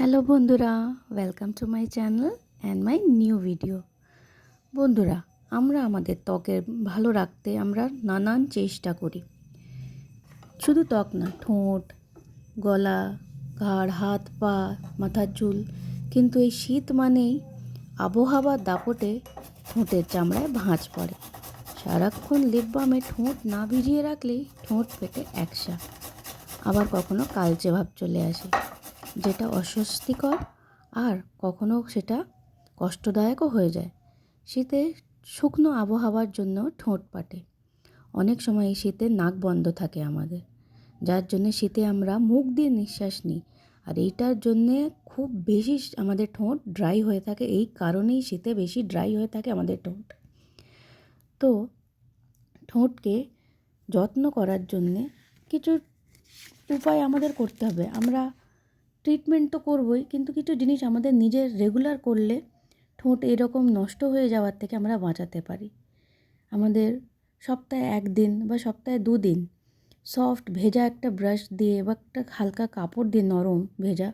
Hello বন্ধুরা welcome to my channel and my new video বন্ধুরা, আমরা আমাদের ত্বকের ভালো রাখতে আমরা নানান চেষ্টা করি। শুধু ত্বক না, ঠোঁট, গলা, ঘাড়, হাত, পা মাথার চুল, কিন্তু এই শীত মানেই আবহাওয়ার দাপটে ঠোঁটের চামড়ায় ভাঁজ পড়ে। সারাক্ষণ লিপ বামে ঠোঁট না ভিজিয়ে রাখলেই ঠোঁট পেটে একসা। আবার কখনো কালচে ভাব চলে আসে। যেটা অস্বস্তিকর আর কখনও সেটা কষ্টদায়কও হয়ে যায়। শীতে শুকনো আবহাওয়ার জন্য ঠোঁট পাটে। অনেক সময় এই শীতে নাক বন্ধ থাকে আমাদের। যার জন্য শীতে আমরা মুখ দিয়ে নিঃশ্বাস নিই। আর এইটার জন্যে খুব বেশি আমাদের ঠোঁট ড্রাই হয়ে থাকে। এই কারণেই শীতে বেশি ড্রাই হয়ে থাকে আমাদের ঠোঁট। তো ঠোঁটকে যত্ন করার জন্যে কিছু উপায় আমাদের করতে হবে। আমরা ট্রিটমেন্ট তো করবই, কিন্তু কিছু জিনিস আমাদের নিজের রেগুলার করলে ঠোঁট এরকম নষ্ট হয়ে যাওয়ার থেকে আমরা বাঁচাতে পারি। আমাদের সপ্তাহে একদিন বা সপ্তাহে দুদিন সফট ভেজা একটা ব্রাশ দিয়ে বা একটা হালকা কাপড় দিয়ে নরম ভেজা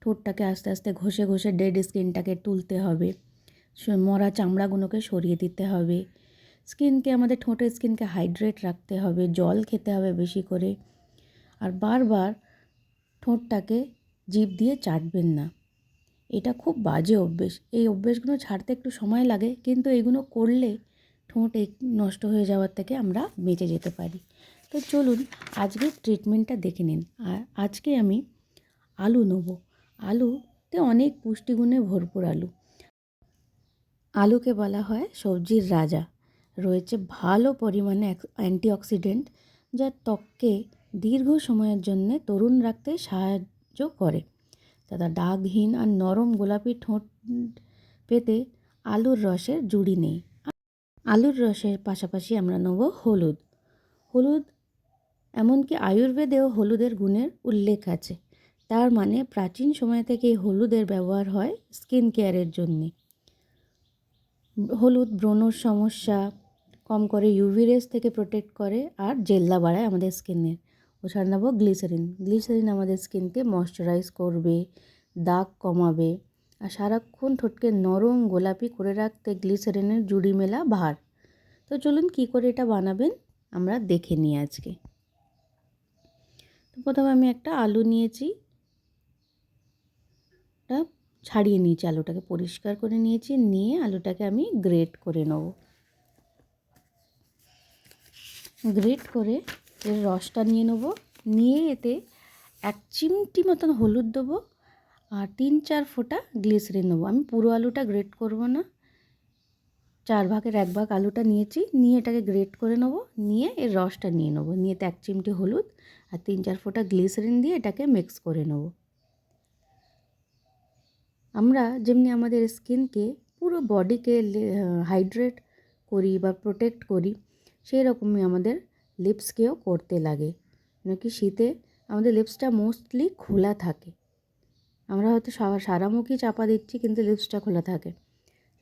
ঠোঁটটাকে আস্তে আস্তে ঘষে ঘষে ডেড স্কিনটাকে তুলতে হবে। মরা চামড়াগুলোকে সরিয়ে দিতে হবে। স্কিনকে আমাদের ঠোঁটের স্কিনকে হাইড্রেট রাখতে হবে, জল খেতে হবে বেশি করে। আর বারবার ঠোঁটটাকে জিভ দিয়ে চাটবেন না। এটা খুব বাজে অভ্যেস। এই অভ্যেসগুলো ছাড়তে একটু সময় লাগে, কিন্তু এগুলো করলে ঠোঁট নষ্ট হয়ে যাওয়ার থেকে আমরা বেঁচে যেতে পারি। তো চলুন আজকে ট্রিটমেন্টটা দেখে নিন। আর আজকে আমি আলু নেব। আলুতে অনেক পুষ্টিগুণে ভরপুর আলু। আলুকে বলা হয় সবজির রাজা। রয়েছে ভালো পরিমাণে অ্যান্টিঅক্সিডেন্ট যা ত্বককে দীর্ঘ সময়ের জন্যে তরুণ রাখতে সাহায্য করে। দাদা দাগহীন আর নরম গোলাপি ঠোঁট পেতে আলুর রসের জুড়ি নেই। আলুর রসের পাশাপাশি আমরা নেব হলুদ। হলুদ, এমনকি আয়ুর্বেদেও হলুদের গুণের উল্লেখ আছে। তার মানে প্রাচীন সময় থেকে হলুদের ব্যবহার হয় স্কিন কেয়ারের জন্যে। হলুদ ব্রণর সমস্যা কম করে ইউভি রেস থেকে প্রোটেক্ট করে আর জেল্লা বাড়ায় আমাদের স্কিনের। ওছাড়া নেব গ্লিসারিন। গ্লিসারিন আমাদের স্কিনকে ময়শ্চারাইজ করবে, দাগ কমাবে আর সারাক্ষণ ঠোঁটকে নরম গোলাপি করে রাখতে গ্লিসারিনের জুড়ি মেলা ভার। তো চলুন কি করে এটা বানাবেন আমরা দেখে নিই আজকে। তো প্রথমে আমি একটা আলু নিয়েছি। ছাড়িয়ে নিয়েছি আলুটাকে, পরিষ্কার করে নিয়েছি, নিয়ে আলুটাকে আমি গ্রেট করে নেব। গ্রেট করে এর রসটা নিয়ে নেব। নিয়ে এতে এক চিমটি মতন হলুদ দেবো আর তিন চার ফোঁটা গ্লিসারিন নেব। আমি পুরো আলুটা গ্রেট করব না। চার ভাগের এক ভাগ আলুটা নিয়েছি। নিয়ে এটাকে গ্রেট করে নেব। নিয়ে এর রসটা নিয়ে নেব। নিয়ে এক চিমটি হলুদ আর তিন চার ফোঁটা গ্লিসারিন দিয়ে এটাকে মিক্স করে নেব। আমরা যেমনি আমাদের স্কিনকে পুরো বডিকে হাইড্রেট করি বা প্রোটেক্ট করি, সেই রকমই আমাদের লিপসকেও করতে লাগে। নাকি শীতে আমাদের লিপসটা মোস্টলি খোলা থাকে। আমরা হয়তো সারা মুখই চাপা দিচ্ছি কিন্তু লিপসটা খোলা থাকে।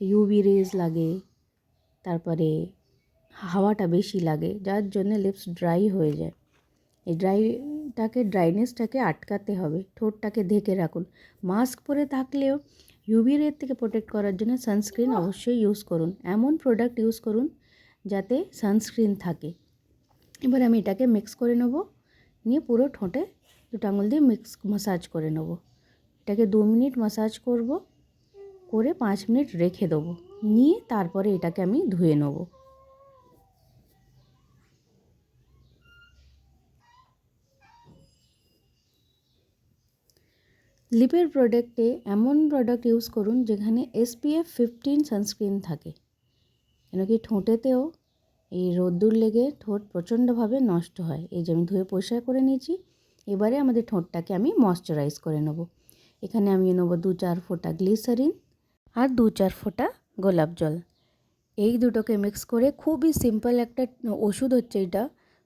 ইউভি রেজ লাগে, তারপরে হাওয়াটা বেশি লাগে, যার জন্য লিপস ড্রাই হয়ে যায়। এই ড্রাইটাকে ড্রাইনেসটাকে আটকাতে হবে, ঠোঁটটাকে ঢেকে রাখুন। মাস্ক পরে থাকলেও ইউভি রের থেকে প্রোটেক্ট করার জন্য সানস্ক্রিন অবশ্যই ইউজ করুন। এমন প্রোডাক্ট ইউজ করুন যাতে সানস্ক্রিন থাকে। এবার আমি এটাকে মিক্স করে নেব। নিয়ে পুরো ঠোঁটে দুটো আঙুল দিয়ে মিক্স মাসাজ করে নেব। এটাকে দু মিনিট মাসাজ করব, করে পাঁচ মিনিট রেখে দেবো। নিয়ে তারপরে এটাকে আমি ধুয়ে নেব। লিপের প্রোডাক্টে এমন প্রোডাক্ট ইউজ করুন যেখানে এসপিএফ ফিফটিন সানস্ক্রিন থাকে। কেন কি ঠোঁটেতেও এই রোদ্দুর লেগে ঠোঁট প্রচণ্ডভাবে নষ্ট হয়। এই যে আমি ধুয়ে পরিষ্কার করে নিয়েছি, এবারে আমাদের ঠোঁটটাকে আমি ময়শ্চারাইজ করে নেব। এখানে আমি নেব দু চার ফোঁটা গ্লিসারিন আর দু চার ফোঁটা গোলাপ জল। এই দুটোকে মিক্স করে খুবই সিম্পল একটা ওষুধ হচ্ছে এটা।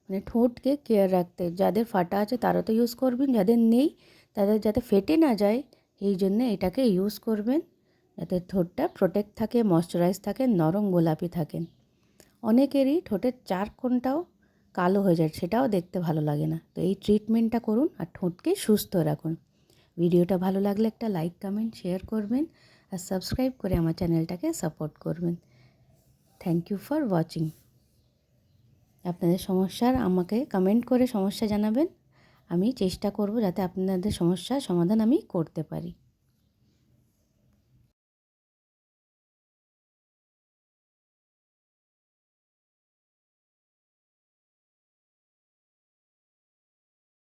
মানে ঠোঁটকে কেয়ার রাখতে। যাদের ফাটা আছে তারা তো ইউজ করবেন, যাদের নেই তাদের যাতে ফেটে না যায়, এই জন্যে এটাকে ইউজ করবেন। যাতে ঠোঁটটা প্রোটেক্ট থাকে ময়শ্চারাইজ থাকে, নরম গোলাপি থাকেন। অনেকেরই ঠোঁটের চার কোণটাও কালো হয়ে যায়, সেটাও দেখতে ভালো লাগে না। তো এই ট্রিটমেন্টটা করুন আর ঠোঁটকে সুস্থ রাখুন। ভিডিওটা ভালো লাগলে একটা লাইক কমেন্ট শেয়ার করবেন আর সাবস্ক্রাইব করে আমার চ্যানেলটাকে সাপোর্ট করবেন। থ্যাংক ইউ ফর ওয়াচিং আপনাদের সমস্যার আমাকে কমেন্ট করে সমস্যা জানাবেন। আমি চেষ্টা করব যাতে আপনাদের সমস্যার সমাধান আমি করতে পারি।